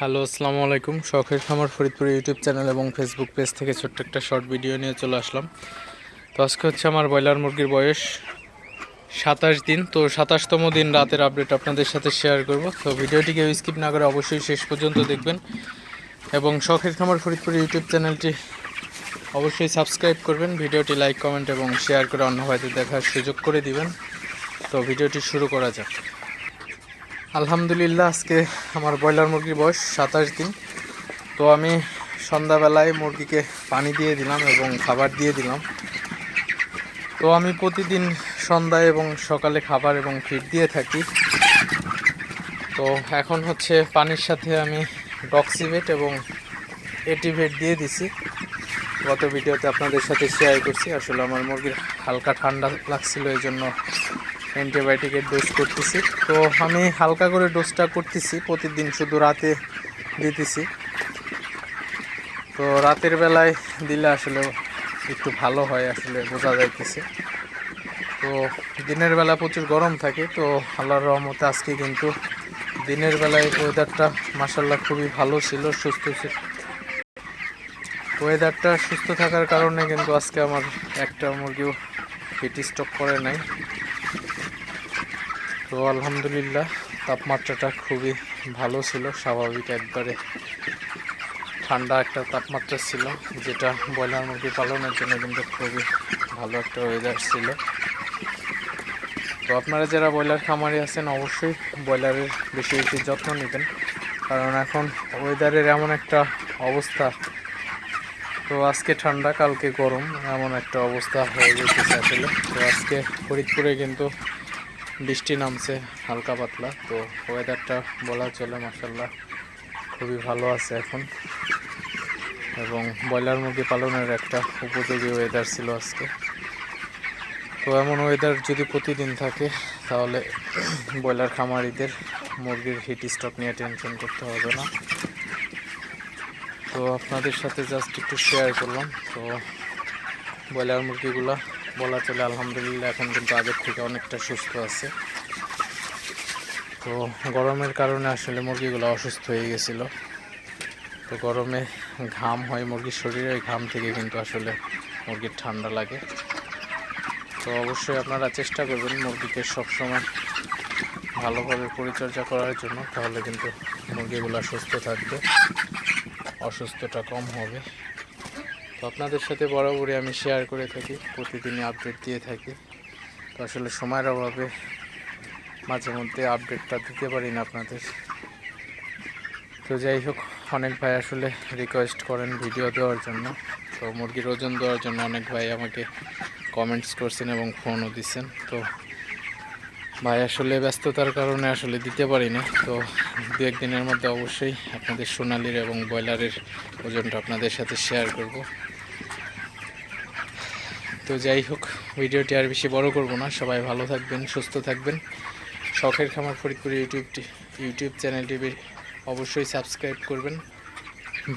Hello, আসসালামু আলাইকুম। শখের খামার ফরিদপুর ইউটিউব চ্যানেল এবং ফেসবুক পেজ থেকে ছোট্ট একটা শর্ট ভিডিও নিয়ে চলে আসলাম। তো আজকে হচ্ছে আমার ব্রয়লার মুরগির বয়স সাতাশ দিন। তো সাতাশতম দিন রাতের আপডেট আপনাদের সাথে শেয়ার করব। তো ভিডিওটিকে স্কিপ না করে অবশ্যই শেষ পর্যন্ত দেখবেন। এবং শখের খামার ফরিদপুর ইউটিউব চ্যানেলটি অবশ্যই সাবস্ক্রাইব করবেন। ভিডিওটি লাইক কমেন্ট এবং শেয়ার করে অন্য ভাইদের দেখার সুযোগ করে দিবেন। তো ভিডিওটি শুরু করা যাক। আলহামদুলিল্লাহ, আজকে আমার ব্রয়লার মুরগির বয়স সাতাশ দিন। তো আমি সন্ধ্যাবেলায় মুরগিকে পানি দিয়ে দিলাম এবং খাবার দিয়ে দিলাম। তো আমি প্রতিদিন সন্ধ্যায় এবং সকালে খাবার এবং ফিড দিয়ে থাকি। তো এখন হচ্ছে পানির সাথে আমি ডক্সিভেট এবং এটিভেট দিয়ে দিছি। গত ভিডিওতে আপনাদের সাথে শেয়ার করছি। আসলে আমার মুরগির হালকা ঠান্ডা লাগছিল এই জন্য অ্যান্টিবায়োটিকের ডোজ করতেছি। তো আমি হালকা করে ডোজটা করতেছি, প্রতিদিন শুধু রাতে দিতেছি। তো রাতের বেলায় দিলে আসলে একটু ভালো হয়, আসলে বোঝা যাইতেছে। তো দিনের বেলা প্রচুর গরম থাকে, তো আল্লাহর রহমতে আজকে কিন্তু দিনের বেলায় ওয়েদারটা মাসাল্লাহ খুবই ভালো ছিল, সুস্থ ছিল। ওয়েদারটা সুস্থ থাকার কারণে কিন্তু আজকে আমার একটা মুরগিও হিট স্টক করে নাই। তো আলহামদুলিল্লাহ, তাপমাত্রাটা খুবই ভালো ছিল, স্বাভাবিক একবারে। ঠান্ডা একটা তাপমাত্রা ছিল, যেটা ব্রয়লার মুরগি পালনের জন্য কিন্তু খুবই ভালো একটা ওয়েদার ছিল। তো আপনারা যারা ব্রয়লার খামারে আছেন, অবশ্যই ব্রয়লারের বেশি বেশি যত্ন নেবেন, কারণ এখন ওয়েদারের এমন একটা অবস্থা। তো আজকে ঠান্ডা, কালকে গরম, এমন একটা অবস্থা হয়ে গেছে আসলে। তো আজকে ফরিদপুরে কিন্তু বৃষ্টি নামছে, হালকা পাতলা, তো ওয়েদারটা বলা চলে মাসাল্লাহ খুবই ভালো আছে এখন। এবং ব্রয়লার মুরগি পালনের একটা উপযোগী ওয়েদার ছিল আজকে। তো এমন ওয়েদার যদি প্রতিদিন থাকে, তাহলে ব্রয়লার খামারিদের মুরগির হিট স্টক নিয়ে টেনশন করতে হবে না। তো আপনাদের সাথে জাস্ট একটু শেয়ার করলাম। তো ব্রয়লার মুরগিগুলো বলা চলে, আলহামদুলিল্লাহ, এখন কিন্তু আগের থেকে অনেকটা সুস্থ আছে। তো গরমের কারণে আসলে মুরগিগুলো অসুস্থ হয়ে গেছিল। তো গরমে ঘাম হয় মুরগির শরীরে ঘাম থেকে কিন্তু আসলে মুরগির ঠান্ডা লাগে। তো অবশ্যই আপনারা চেষ্টা করবেন মুরগিকে সবসময় ভালোভাবে পরিচর্যা করার জন্য, তাহলে কিন্তু মুরগিগুলো সুস্থ থাকবে অসুস্থটা কম হবে। তো আপনাদের সাথে বরাবরই আমি শেয়ার করে থাকি, প্রতিদিনই আপডেট দিয়ে থাকি। তো আসলে সময়ের অভাবে মাঝে মধ্যে আপডেটটা দিতে পারি না আপনাদের। তো যাই হোক, অনেক ভাই আসলে রিকোয়েস্ট করেন ভিডিও দেওয়ার জন্য। তো মুরগির ওজন দেওয়ার জন্য অনেক ভাই আমাকে কমেন্টস করছেন এবং ফোনও দিচ্ছেন। তো ভাই, আসলে ব্যস্ততার কারণে আসলে দিতে পারি না তো দু একদিনের মধ্যে অবশ্যই আপনাদের সোনালির এবং ব্রয়লারের ওজনটা আপনাদের সাথে শেয়ার করব। তো যাই হোক, ভিডিওটি আর বেশি বড় করব না। সবাই ভালো থাকবেন, সুস্থ থাকবেন। শখের খামার ফরিদপুর ইউটিউবটি ইউটিউব চ্যানেলটি অবশ্যই সাবস্ক্রাইব করবেন।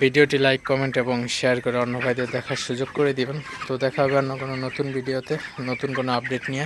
ভিডিওটি লাইক কমেন্ট এবং শেয়ার করে অন্য ভাইদের দেখার সুযোগ করে দিবেন। তো দেখা হবে অন্য কোনো নতুন ভিডিওতে। নতুন কোনো আপডেট নিয়ে।